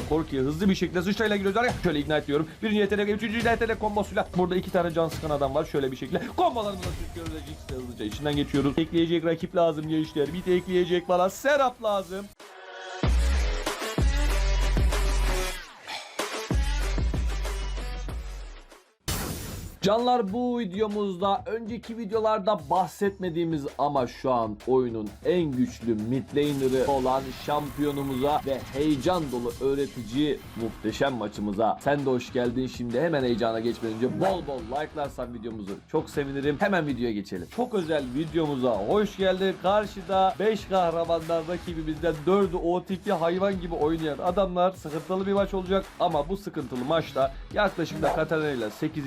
Korku'ya hızlı bir şekilde sıçrayla giriyoruz. Araya Şöyle ignite diyorum. Birinci yetenek, üçüncü yetenek kombosuyla. Burada iki tane can sıkan adam var. Şöyle bir şekilde kombolarımızı sıkıyoruz. Jinx'le hızlıca içinden geçiyoruz. Ekleyecek rakip lazım gençler. Bir de ekleyecek bana Serap lazım. Canlar bu videomuzda önceki videolarda bahsetmediğimiz ama şu an oyunun en güçlü mid laner'ı olan şampiyonumuza ve heyecan dolu öğretici muhteşem maçımıza sen de hoş geldin. Şimdi hemen heyecana geçmeden önce bol bol like'larsan videomuzu çok sevinirim. Hemen videoya geçelim. Çok özel videomuza hoş geldin. Karşıda 5 kahramandan rakibimizden 4'ü o tipi hayvan gibi oynayan adamlar sıkıntılı bir maç olacak ama bu sıkıntılı maçta yaklaşık da Katarina ile 8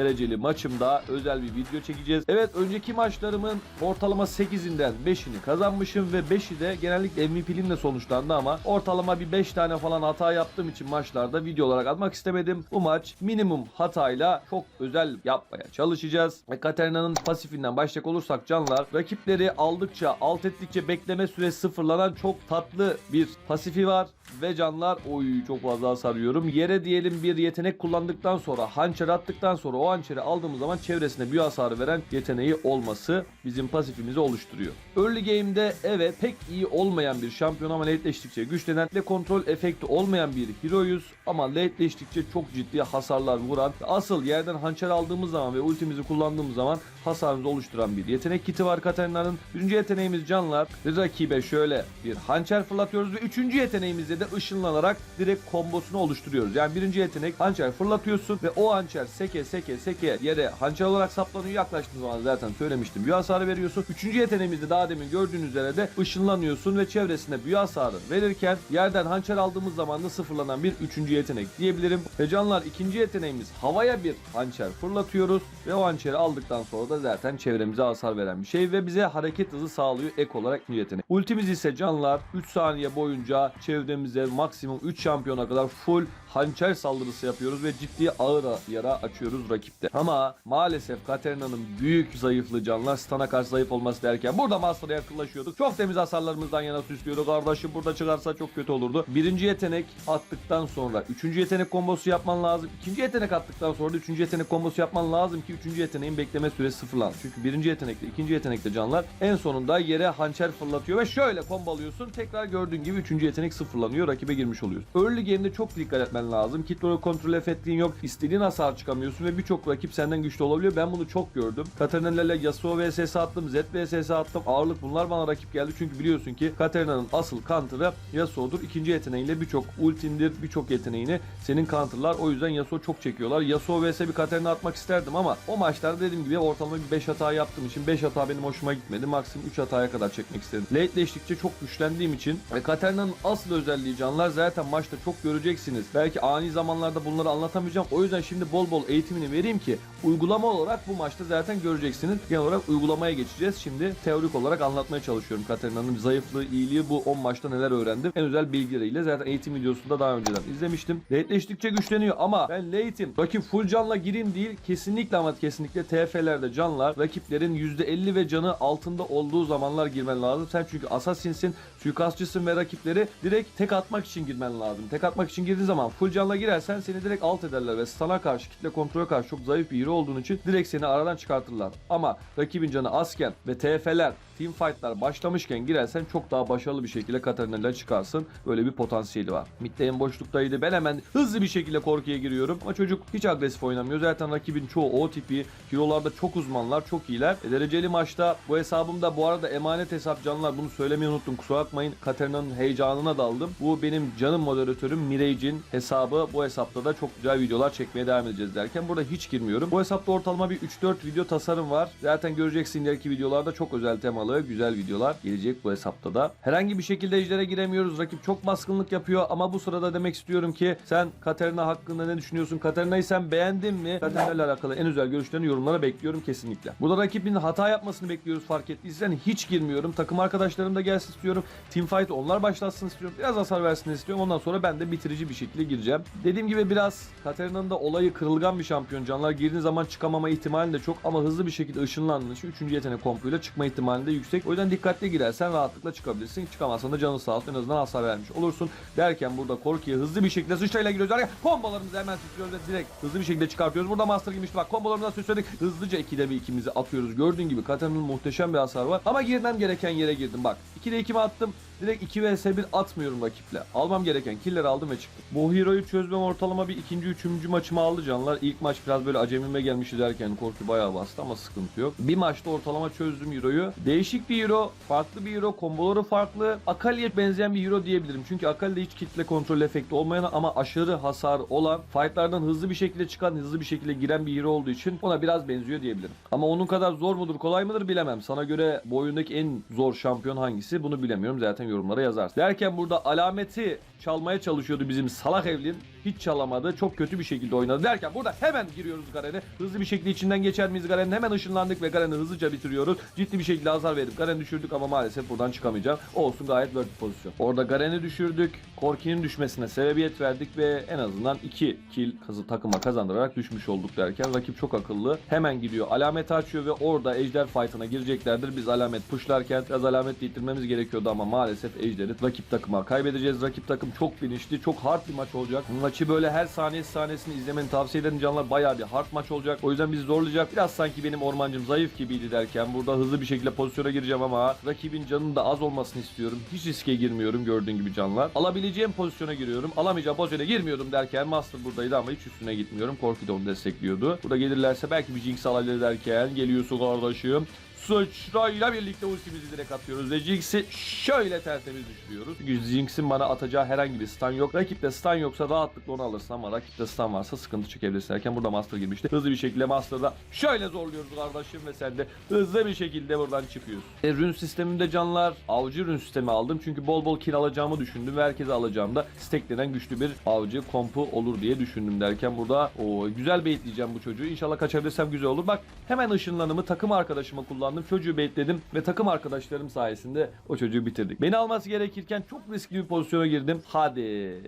dereceli maçımda özel bir video çekeceğiz. Evet önceki maçlarımın ortalama 8'inden 5'ini kazanmışım ve 5'i de genellikle MVP'liğimle sonuçlandı ama ortalama bir 5 tane falan hata yaptığım için maçlarda video olarak atmak istemedim. Bu maç minimum hatayla çok özel yapmaya çalışacağız. Ve Katarina'nın pasifinden başlayacak olursak canlar rakipleri aldıkça alt ettikçe bekleme süresi sıfırlanan çok tatlı bir pasifi var ve canlar oy çok fazla hasar yiyorum. Yere diyelim bir yetenek kullandıktan sonra hançer attıktan sonra o hançeri aldığımız zaman çevresine büyü hasarı veren yeteneği olması bizim pasifimizi oluşturuyor. Early game'de evet pek iyi olmayan bir şampiyon ama late'leştikçe güçlenen ve kontrol efekti olmayan bir hero'yuz ama late'leştikçe çok ciddi hasarlar vuran asıl yerden hançer aldığımız zaman ve ultimizi kullandığımız zaman hasarımızı oluşturan bir yetenek kiti var Katarina'nın. Birinci yeteneğimiz canlar. Rakibe şöyle bir hançer fırlatıyoruz ve üçüncü yeteneğimizde de ışınlanarak direkt kombosunu oluşturuyoruz. Yani birinci yetenek hançer fırlatıyorsun ve o hançer seke seke seke yere hançer olarak saplanıyor. Yaklaştığın zaman zaten söylemiştim. Büyü hasarı veriyorsun. Üçüncü yeteneğimizde daha demin gördüğünüz üzere de ışınlanıyorsun ve çevresinde büyü hasarı verirken yerden hançer aldığımız zaman da sıfırlanan bir üçüncü yetenek diyebilirim. Ve canlar ikinci yeteneğimiz havaya bir hançer fırlatıyoruz ve o hançeri aldıktan sonra da zaten çevremize hasar veren bir şey ve bize hareket hızı sağlıyor ek olarak bir yetenek. Ultimiz ise canlar 3 saniye boyunca çevremize maksimum 3 şampiyona kadar full hançer saldırısı yapıyoruz ve ciddi ağır yara açıyoruz rakipte. Ama maalesef Katarina'nın büyük zayıflığı canlar stana karşı zayıf olması derken burada Master'a yakınlaşıyorduk. Çok temiz hasarlarımızdan yana süslüyordu. Kardeşim burada çıkarsa çok kötü olurdu. Birinci yetenek attıktan sonra üçüncü yetenek kombosu yapman lazım. İkinci yetenek attıktan sonra da üçüncü yetenek kombosu yapman lazım ki üçüncü yeteneğin bekleme süresi sıfırlan. Çünkü birinci yetenekle ikinci yetenekle canlar en sonunda yere hançer fırlatıyor ve şöyle kombalıyorsun. Tekrar gördüğün gibi üçüncü yetenek sıfırlanıyor. Rakibe girmiş oluyorsun. Early game'de çok dikkat etmen lazım. Kitlere kontrol efektin yok. İstediğin hasar çıkamıyorsun ve birçok rakip senden güçlü olabiliyor. Ben bunu çok gördüm. Katarina Yasuo vs attım. Zed vs attım. Ağırlık bunlar bana rakip geldi. Çünkü biliyorsun ki Katarina'nın asıl counter'ı Yasuo'dur. İkinci yeteneğiyle birçok ultindir. Birçok yeteneğini senin counter'lar. O yüzden Yasuo çok çekiyorlar. Yasuo vs bir Katarina atmak isterdim ama o maçlarda dediğim gibi ortalama bir 5 hata yaptığım için 5 hata benim hoşuma gitmedi. Maksimum 3 hataya kadar çekmek istedim. Late'leştikçe çok güçlendiğim için ve Katarina'nın asıl özelliği canlar zaten maçta çok göreceksiniz. Belki ani zamanlarda bunları anlatamayacağım. O yüzden şimdi bol bol eğitimini vereyim ki uygulama olarak bu maçta zaten göreceksiniz. Genel olarak uygulamaya geçeceğiz. Şimdi teorik olarak anlatmaya çalışıyorum Katarina'nın zayıflığı, iyiliği bu 10 maçta neler öğrendim. En özel bilgileriyle zaten eğitim videosunda daha önceden izlemiştim. Late'leştikçe güçleniyor ama ben late'im. Rakip full canla gireyim değil. Kesinlikle ama kesinlikle TF'lerde canlar rakiplerin %50 ve canı altında olduğu zamanlar girmen lazım. Sen çünkü assassinsin, suikastçısın ve rakipleri direkt tek atmak için girmen lazım. Tek atmak için girdiğin zaman full canla girersen seni direkt alt ederler ve sana karşı kitle kontrole karşı çok zayıf bir hero olduğun için direkt seni aradan çıkartırlar. Ama rakibin canı azken ve TF'ler team fight'lar başlamışken girersen çok daha başarılı bir şekilde Katarina ile çıkarsın. Böyle bir potansiyeli var. Mid'de en boşluktaydı. Ben hemen hızlı bir şekilde korkuya giriyorum. Ama çocuk hiç agresif oynamıyor. Zaten rakibin çoğu o tipi. Hero'larda çok uzmanlar, çok iyiler. E, dereceli maçta bu hesabımda bu arada emanet hesap canlar. Bunu söylemeyi unuttum. Kusura bakmayın. Katarina'nın heyecanına daldım. Bu benim canım moderatörüm Mirej'in hesabı. Bu hesapta da çok güzel videolar çekmeye devam edeceğiz derken burada hiç girmiyorum. Bu hesapta ortalama bir 3-4 video tasarım var. Zaten göreceksin ileriki videolarda çok özel temalı, güzel videolar gelecek bu hesapta da. Herhangi bir şekilde ejdere giremiyoruz. Rakip çok baskınlık yapıyor ama bu sırada demek istiyorum ki sen Katarina hakkında ne düşünüyorsun? Katarina'yı sen beğendin mi? Katarina ile alakalı en özel görüşlerini yorumlara bekliyorum kesinlikle. Burada rakibin hata yapmasını bekliyoruz fark ettiysen hiç girmiyorum. Takım arkadaşlarım da gelsin istiyorum. Teamfight onlar başlatsın istiyorum. Biraz hasar versin istiyorum. Ondan sonra ben de bitirici bir şekilde gireceğim. Dediğim gibi biraz Katarina'nın da olayı kırılgan bir şampiyon canlar. Girdiğin zaman çıkamama ihtimali de çok ama hızlı bir şekilde ışınlandığın için 3. yetenek kompuyla çıkma ihtimali de yüksek. O yüzden dikkatli girersen rahatlıkla çıkabilirsin. Çıkamazsan da canın sağ olsun en azından hasar vermiş olursun. Derken burada Korki'ye hızlı bir şekilde sıçrayla giriyoruz. Derken kombolarımızı hemen sıçrıyoruz direkt hızlı bir şekilde çıkartıyoruz. Burada Master girmişti bak kombolarımızdan sıçradık. Hızlıca 2'de bir ikimizi atıyoruz. Gördüğün gibi Katan'ın muhteşem bir hasar var. Ama girmem gereken yere girdim bak. 2'de 2'mi attım. Direkt 2 vs 1 atmıyorum rakiple. Almam gereken killleri aldım ve çıktım. Bu hero'yu çözmem ortalama bir ikinci, üçüncü maçımı aldı canlar. İlk maç biraz böyle acemime gelmişti derken korku bayağı bastı ama sıkıntı yok. Bir maçta ortalama çözdüm hero'yu. Değişik bir hero, farklı bir hero, komboları farklı. Akali'ye benzeyen bir hero diyebilirim. Çünkü Akali'de hiç kitle kontrol efekti olmayan ama aşırı hasar olan, fightlardan hızlı bir şekilde çıkan, hızlı bir şekilde giren bir hero olduğu için ona biraz benziyor diyebilirim. Ama onun kadar zor mudur, kolay mıdır bilemem. Sana göre bu oyundaki en zor şampiyon hangisi bunu bilemiyorum. Zaten yorumlara yazarsın. Derken burada alameti çalmaya çalışıyordu bizim salak evlin. Hiç çalamadı. Çok kötü bir şekilde oynadı. Derken burada hemen giriyoruz Garen'e. Hızlı bir şekilde içinden geçer miyiz Garen'in? Hemen ışınlandık ve Garen'i hızlıca bitiriyoruz. Ciddi bir şekilde hasar verip Garen'i düşürdük ama maalesef buradan çıkamayacağım. Olsun gayet worth pozisyon. Orada Garen'i düşürdük. Korki'nin düşmesine sebebiyet verdik ve en azından 2 kill kazı takıma kazandırarak düşmüş olduk derken rakip çok akıllı. Hemen gidiyor. Alameti açıyor ve orada ejder fight'ına gireceklerdir. Biz alamet pushlarken biraz alamet yitirmemiz gerekiyordu ama maalesef ejderi rakip takıma kaybedeceğiz. Rakip takım çok bilinçli, çok hard bir maç olacak. Bu maçı böyle her saniye sahnesini izlemeni tavsiye ederim canlar. Bayağı bir hard maç olacak. O yüzden bizi zorlayacak. Biraz sanki benim ormancım zayıf gibiydi derken burada hızlı bir şekilde pozisyona gireceğim ama rakibin canının da az olmasını istiyorum. Hiç riske girmiyorum gördüğün gibi canlar. Alabileceğim pozisyona giriyorum. Alamayacağım pozisyona girmiyordum derken Master buradaydı ama hiç üstüne gitmiyorum. Korki de onu destekliyordu. Burada gelirlerse belki bir Jinx alabilir derken geliyorsun kardeşim. Sıçrayla birlikte ultimizi direkt atıyoruz ve Jinx'i şöyle tertemiz düşürüyoruz. Çünkü Jinx'in bana atacağı herhangi bir stun yok. Rakipte stun yoksa rahatlıkla onu alırsın ama rakipte stun varsa sıkıntı çekebilirsin derken burada Master girmişti. Hızlı bir şekilde Master'da şöyle zorluyoruz kardeşim ve sen de hızlı bir şekilde buradan çıkıyorsun. E, rün sistemimde canlar avcı rün sistemi aldım çünkü bol bol kill alacağımı düşündüm ve herkese alacağımda stacklenen güçlü bir avcı kompu olur diye düşündüm derken burada o güzel baitleyeceğim bu çocuğu. İnşallah kaçabilirsem güzel olur. Bak hemen ışınlanımı takım arkadaşıma kullandım. Çocuğu baitledim ve takım arkadaşlarım sayesinde o çocuğu bitirdik. Beni alması gerekirken çok riskli bir pozisyona girdim. Hadi.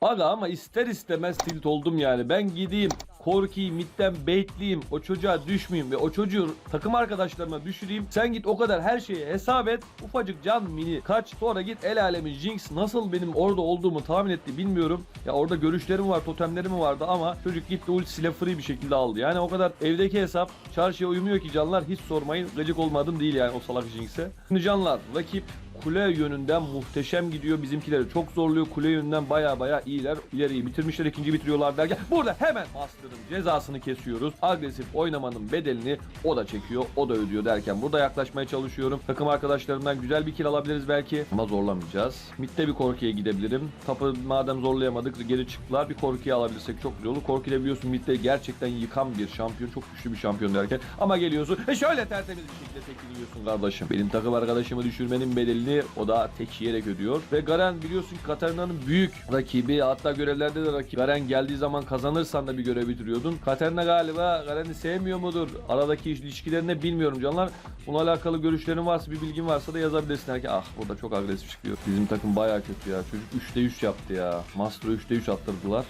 Aga ama ister istemez tilt oldum yani. Ben gideyim Korki'yi midden baitleyeyim. O çocuğa düşmeyeyim ve o çocuğu takım arkadaşlarıma düşüreyim. Sen git o kadar her şeyi hesap et. Ufacık can mini kaç. Sonra git el alemin Jinx nasıl benim orada olduğumu tahmin etti bilmiyorum. Ya orada görüşlerim var, totemlerim vardı ama çocuk gitti ultisiyle free bir şekilde aldı. Yani o kadar evdeki hesap çarşıya uymuyor ki canlar. Hiç sormayın. Gıcık olmadım değil yani o salak Jinx'e. Şimdi canlar rakip kule yönünden muhteşem gidiyor. Bizimkileri çok zorluyor. Kule yönünden baya baya iyiler. İleriyi bitirmişler. ikinci bitiriyorlar derken burada hemen Master'ın cezasını kesiyoruz. Agresif oynamanın bedelini o da çekiyor. O da ödüyor derken burada yaklaşmaya çalışıyorum. Takım arkadaşlarımdan güzel bir kill alabiliriz belki. Ama zorlamayacağız. Mid'de bir korkuya gidebilirim. Tapı madem zorlayamadık geri çıktılar. Bir korkuya alabilirsek çok güzel olur. Korku biliyorsun mid'de gerçekten yıkan bir şampiyon. Çok güçlü bir şampiyon derken. Ama geliyorsun ve şöyle tertemiz bir şekilde tekini yiyorsun kardeşim. Benim takım arkadaşımı düşürmenin bedelini o da tek yiyerek ödüyor. Ve Garen biliyorsun ki Katarina'nın büyük rakibi. Hatta görevlerde de rakip. Garen geldiği zaman kazanırsan da bir görev bitiriyordun. Katarina galiba Garen'i sevmiyor mudur? Aradaki ilişkilerini bilmiyorum canlar. Bununla alakalı görüşlerin varsa bir bilgin varsa da yazabilirsin. Herkes, ah burada çok agresif çıkıyor. Bizim takım baya kötü ya. Çocuk 3'te 3 yaptı ya. Master'ı 3'te 3 attırdılar.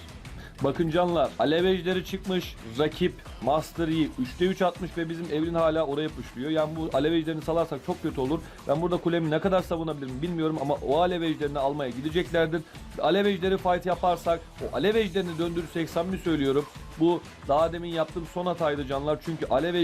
Bakın canlar alev çıkmış. Rakip Master Yi 3'te 3 atmış ve bizim Evlin hala oraya puşluyor. Yani bu alev salarsak çok kötü olur. Ben burada kulemi ne kadar savunabilirim bilmiyorum ama o alev almaya gideceklerdir. Alev ejderi fight yaparsak o alev ejderini döndürürsek samimi söylüyorum. Bu daha demin yaptığım son hataydı canlar. Çünkü alev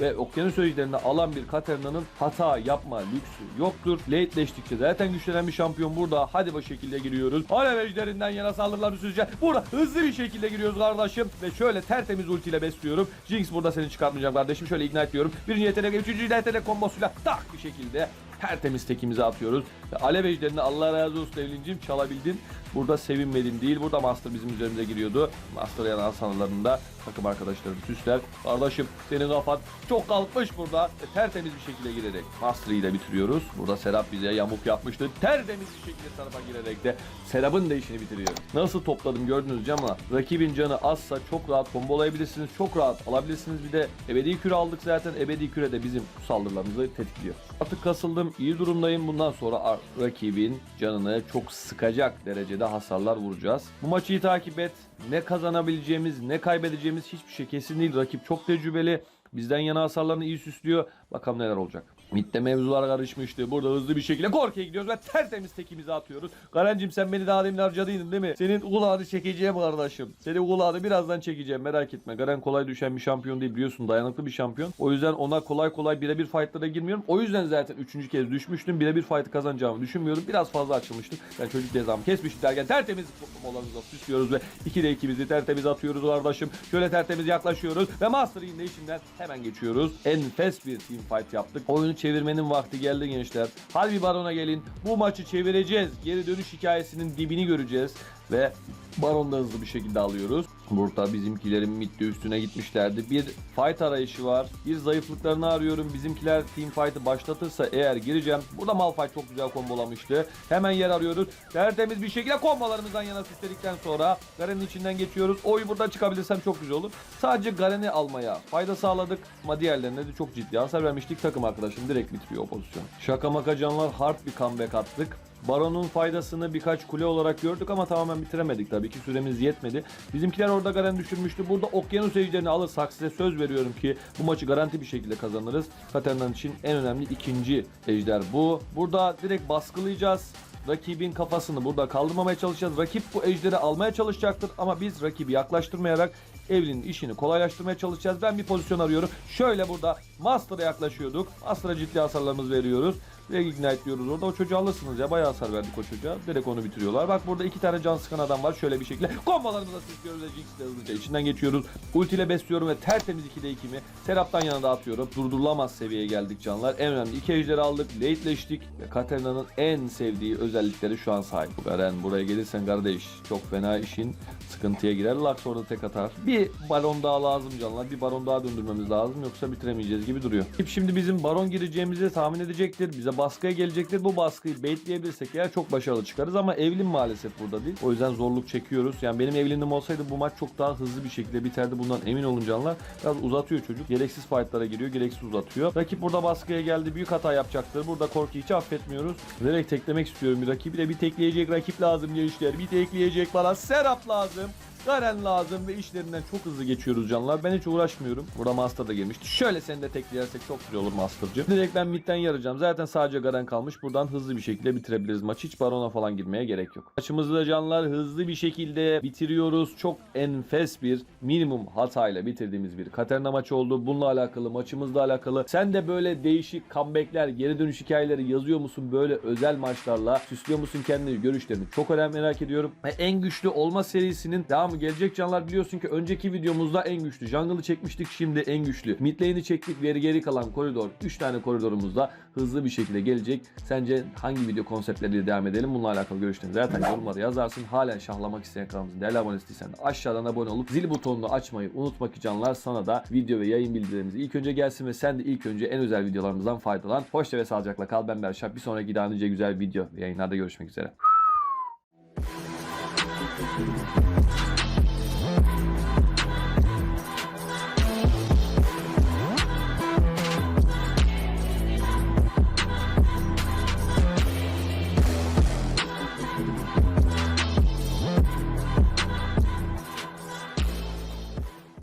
ve okyanus ejderini alan bir Katerina'nın hata yapma lüksü yoktur. Lateleştikçe zaten güçlenen bir şampiyon burada. Hadi bu şekilde giriyoruz. Alev ejderinden yana saldırılar sürece burada hızlı bir şekilde giriyoruz kardeşim. Ve şöyle tertemiz ultiyle besliyorum. Jinx burada seni çıkartmayacağım kardeşim. Şöyle ignite diyorum. Birinci yetenek, üçüncü yetenek kombosuyla tak bir şekilde tertemiz tekimizi atıyoruz. Alev ejderini Allah razı olsun Evlincim çalabildin. Burada sevinmedim değil. Burada Master bizim üzerimize giriyordu. Master yanan sanılarında takım arkadaşlarım süsler. Kardeşim senin kafan çok kalkmış burada. Ve tertemiz bir şekilde girerek Master'ı ile bitiriyoruz. Burada Serap bize yamuk yapmıştı. Tertemiz bir şekilde tarafa girerek de Serap'ın da işini bitiriyor. Nasıl topladım gördünüz ama rakibin canı azsa çok rahat kombolayabilirsiniz. Çok rahat alabilirsiniz. Bir de ebedi küre aldık zaten. Ebedi küre de bizim saldırılarımızı tetikliyor. Artık kasıldım. iyi durumdayım. Bundan sonra rakibin canını çok sıkacak derecede hasarlar vuracağız. Bu maçı iyi takip et. Ne kazanabileceğimiz ne kaybedeceğimiz hiçbir şey kesin değil. Rakip çok tecrübeli. Bizden yana hasarlarını iyi süslüyor. Bakalım neler olacak. Mid'de mevzular karışmıştı. Burada hızlı bir şekilde Korki'ye gidiyoruz ve tertemiz tekimizi atıyoruz. Garencim sen beni daha demin harcadıydın değil mi? Senin kulağını çekeceğim kardeşim. Senin kulağını birazdan çekeceğim merak etme. Garen kolay düşen bir şampiyon değil biliyorsun. Dayanıklı bir şampiyon. O yüzden ona kolay kolay birebir fightlara girmiyorum. O yüzden zaten üçüncü kez düşmüştüm. Birebir fight kazanacağımı düşünmüyorum. Biraz fazla açılmıştım. Ben çocuk cezamı kesmiştim derken tertemiz molalarımıza süslüyoruz ve 2'de 2'mizi tertemiz atıyoruz kardeşim. Şöyle tertemiz yaklaşıyoruz ve Master Yi'nin işinden hemen geçiyoruz. Enfes bir team fight yaptık. Oyunu çevirmenin vakti geldi gençler. Harbi Baron'a gelin. Bu maçı çevireceğiz. Geri dönüş hikayesinin dibini göreceğiz ve Baron'da hızlı bir şekilde alıyoruz. Burada bizimkilerin midde üstüne gitmişlerdi. Bir fight arayışı var. Bir zayıflıklarını arıyorum. Bizimkiler team fight'ı başlatırsa eğer gireceğim. Burada Malphite çok güzel kombolamıştı. Hemen yer arıyoruz. Tertemiz bir şekilde kombolarımızdan yana süsledikten sonra Garen'in içinden geçiyoruz. Oy burada çıkabilirsem çok güzel olur. Sadece Garen'i almaya fayda sağladık ama diğerlerine de çok ciddi hasar vermiştik. Takım arkadaşım direkt bitiriyor o pozisyon. Şaka maka canlar hard bir comeback attık. Baron'un faydasını birkaç kule olarak gördük ama tamamen bitiremedik tabii ki süremiz yetmedi. Bizimkiler orada Garen düşürmüştü. Burada Okyanus ejderini alırsak size söz veriyorum ki bu maçı garanti bir şekilde kazanırız. Katerina'nın için en önemli ikinci ejder bu. Burada direkt baskılayacağız. Rakibin kafasını burada kaldırmamaya çalışacağız. Rakip bu ejderi almaya çalışacaktır ama biz rakibi yaklaştırmayarak Evlin'in işini kolaylaştırmaya çalışacağız. Ben bir pozisyon arıyorum. Şöyle burada Master'a yaklaşıyorduk. Master'a ciddi hasarlarımızı veriyoruz. İgnite diyoruz orada. O çocuğu alırsınız ya. Bayağı hasar verdik o çocuğa. Direkt onu bitiriyorlar. Bak burada iki tane can sıkan adam var. Şöyle bir şekilde kombalarımıza süslüyoruz ve Jinx'le hızlıca içinden geçiyoruz. Ultiyle besliyorum ve tertemiz 2'de 2'mi Serap'tan yana dağıtıyorum. Durdurulamaz seviyeye geldik canlar. En önemli iki ejderi aldık. Lateleştik. Ve Katarina'nın en sevdiği özellikleri şu an sahip. Garen buraya gelirsen kardeş çok fena işin sıkıntıya girer. Lux orada tek atar. Bir baron daha lazım canlar. Bir baron daha döndürmemiz lazım. Yoksa bitiremeyeceğiz gibi duruyor. Şimdi bizim baron gireceğimizi tahmin edecektir. Bize baskıya gelecektir. Bu baskıyı baitleyebilirsek eğer çok başarılı çıkarız ama Evlin maalesef burada değil. O yüzden zorluk çekiyoruz. Yani benim Evlin'im olsaydı bu maç çok daha hızlı bir şekilde biterdi. Bundan emin olun canlar. Biraz uzatıyor çocuk. Gereksiz fightlara giriyor. Gereksiz uzatıyor. Rakip burada baskıya geldi. Büyük hata yapacaktır. Burada Korki hiç affetmiyoruz. Direkt teklemek istiyorum rakibi de bir tekleyecek rakip lazım gençler. Bir tekleyecek bana. Serap lazım. Garen lazım ve işlerinden çok hızlı geçiyoruz canlar. Ben hiç uğraşmıyorum. Burada Master da gelmişti. Şöyle seni de tekleyersek çok güzel olur Master'cı. Direkt ben midden yarayacağım. Zaten sadece Garen kalmış. Buradan hızlı bir şekilde bitirebiliriz maçı. Hiç Baron'a falan girmeye gerek yok. Maçımızı da canlar hızlı bir şekilde bitiriyoruz. Çok enfes bir minimum hatayla bitirdiğimiz bir Katerina maçı oldu. Bununla alakalı maçımızla alakalı. Sen de böyle değişik comebackler, geri dönüş hikayeleri yazıyor musun? Böyle özel maçlarla süslüyor musun kendini? Görüşlerini çok önemli merak ediyorum. En güçlü olma serisinin devamı gelecek canlar. Biliyorsun ki önceki videomuzda en güçlü jungle'ı çekmiştik. Şimdi en güçlü mid lane'i çektik ve geri kalan koridor 3 tane koridorumuzda hızlı bir şekilde gelecek. Sence hangi video konseptleriyle devam edelim? Bununla alakalı görüşlerini zaten yorumlara yazarsın. Halen şahlamak isteyen kanalımızın değerli abonesiysem de aşağıdan abone olup zil butonunu açmayı unutma ki canlar sana da video ve yayın bildirimlerimiz ilk önce gelsin ve sen de ilk önce en özel videolarımızdan faydalan. Hoşça ve sağlıcakla kal. Ben Berşap. Bir sonraki daha nice güzel video ve yayınlarda görüşmek üzere.